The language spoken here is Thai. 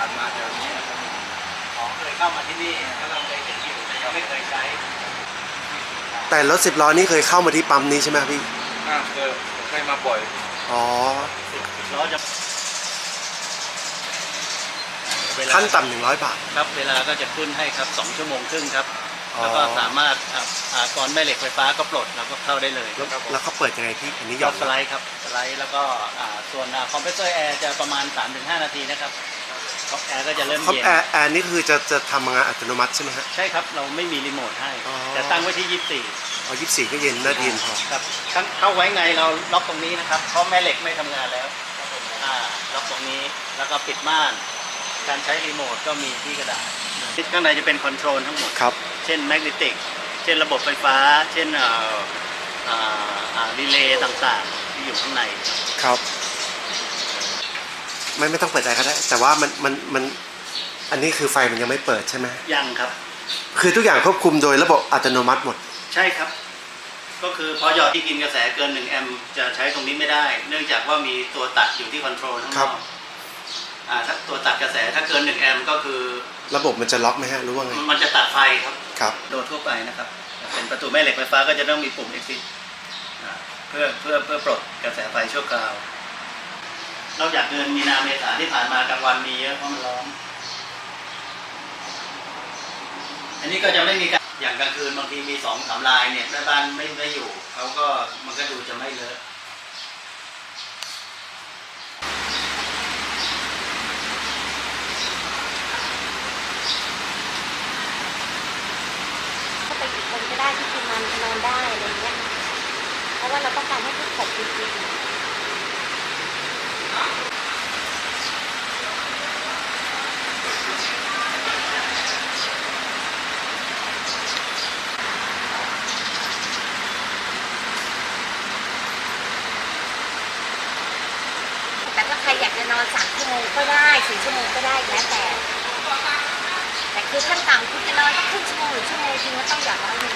ผ่านมาแถวนี้นะครับอ๋อเคยเข้ามาที่นี่ก็เราเคยเห็นอยู่แต่ยังไม่เคยใช้แต่รถสิบล้อนี่เคยเข้ามาที่ปั๊มนี้ใช่ไหมครับพี่ อ่าเคยเคยมาบ่อย อ๋อ สิบล้อจะเวลาขั้นต่ำหนึ่งร้อยบาท ครับเวลาก็จะขึ้นให้ครับ2ชั่วโมงครึ่งครับ อ๋อ แล้วก็สามารถอะอ่าก่อนแม่เหล็กไฟฟ้าก็ปลดแล้วก็เข้าได้เลยแล้วครับผมแล้วเขาเปิดยังไงพี่ อันนี้หหย่ยออนดสไลด์ครับสไลด์แล้วก็อ่าส่วนคอมเพรสเซอร์แอร์จะประมาณ 3-5 นาทีนะครับ แอร์ก็จะเริ่มคอมเย็นแอร์แอร์นี่คือจะจะทำงานอัตโนมัติใช่ไหมฮะ ใช่ครับเราไม่มีรีโมทให้ อ๋อ แต่ตั้งไว้ที่อ๋อยี่สี่ก็เย็นน่าเย็นพอ24ครับทั้งเข้าไว้ไงเราล็อกตรงนี้นะครับเพราะแม่เหล็กไม่ทำงานแล้วอ่าล็อกตรงนี้แล้วก็ปิดม่าน การใช้รีโมทก็มีที่กระดาษข้างในจะเป็นคอนโทรลทั้งหมด ครับ เช่นแมกนิติก เช่นระบบไฟฟ้า เช่นเอ่ออ่าอ่ารีเลย์ต่างๆ ที่อยู่ข้างในครับ ไม่ไม่ต้องเปิดอะไรก็ได้ แต่ว่ามันมันมันอันนี้คือไฟมันยังไม่เปิดใช่ไหมยังครับ คือทุกอย่างควบคุมโดยระบบอัตโนมัติหมด ใช่ครับ ก็คือพอหยอดที่กินกระแสเกิน1แอมป์จะใช้ตรงนี้ไม่ได้ เนื่องจากว่ามีตัวตัดอยู่ที่คอนโทรลทั้างครันบอกอ่าถ้าตัวตัดกระแสถ้าเกิน1แอมป์ก็คือ ระบบมันจะล็อกไหมฮะหรู้ว่าไงมันจะตัดไฟครับครับ โดยทั่วไปนะครับ เป็นประตูแม่เหล็กไฟฟ้าก็จะต้องมีปุ่ม exit อ่าเพื่อเพื่อเพื่อปลดกระแสไฟชั่วคราว นอกจากเดือนมีนาเมษาที่ผ่านมากลางวันมีเยอะเพราะมันร้อน อันนี้ก็จะไม่มีการอย่างกลางคืนบางทีมีสองสามลายเนี่ยแม่บ้านไม่ไม่อยู่เขาก็มันก็ดูจะไม่เลอะไปอีกคนก็ได้ที่คุณมันนอนได้อะไรเงี้ย เพราะว่าเราต้องการให้ทุกขบจริงๆแต่ถ้าใครอยาก จะนอนสามชั่วโมงก็ได้สี่ชั่วโมงก็ได้แล้วแต่ แต่คือขั้นต่ำคุณจะนอนสักครึ่งชั่วโมงหรือชั่วโมงจริงก็ต้องอย่างน้อยหนึ่ง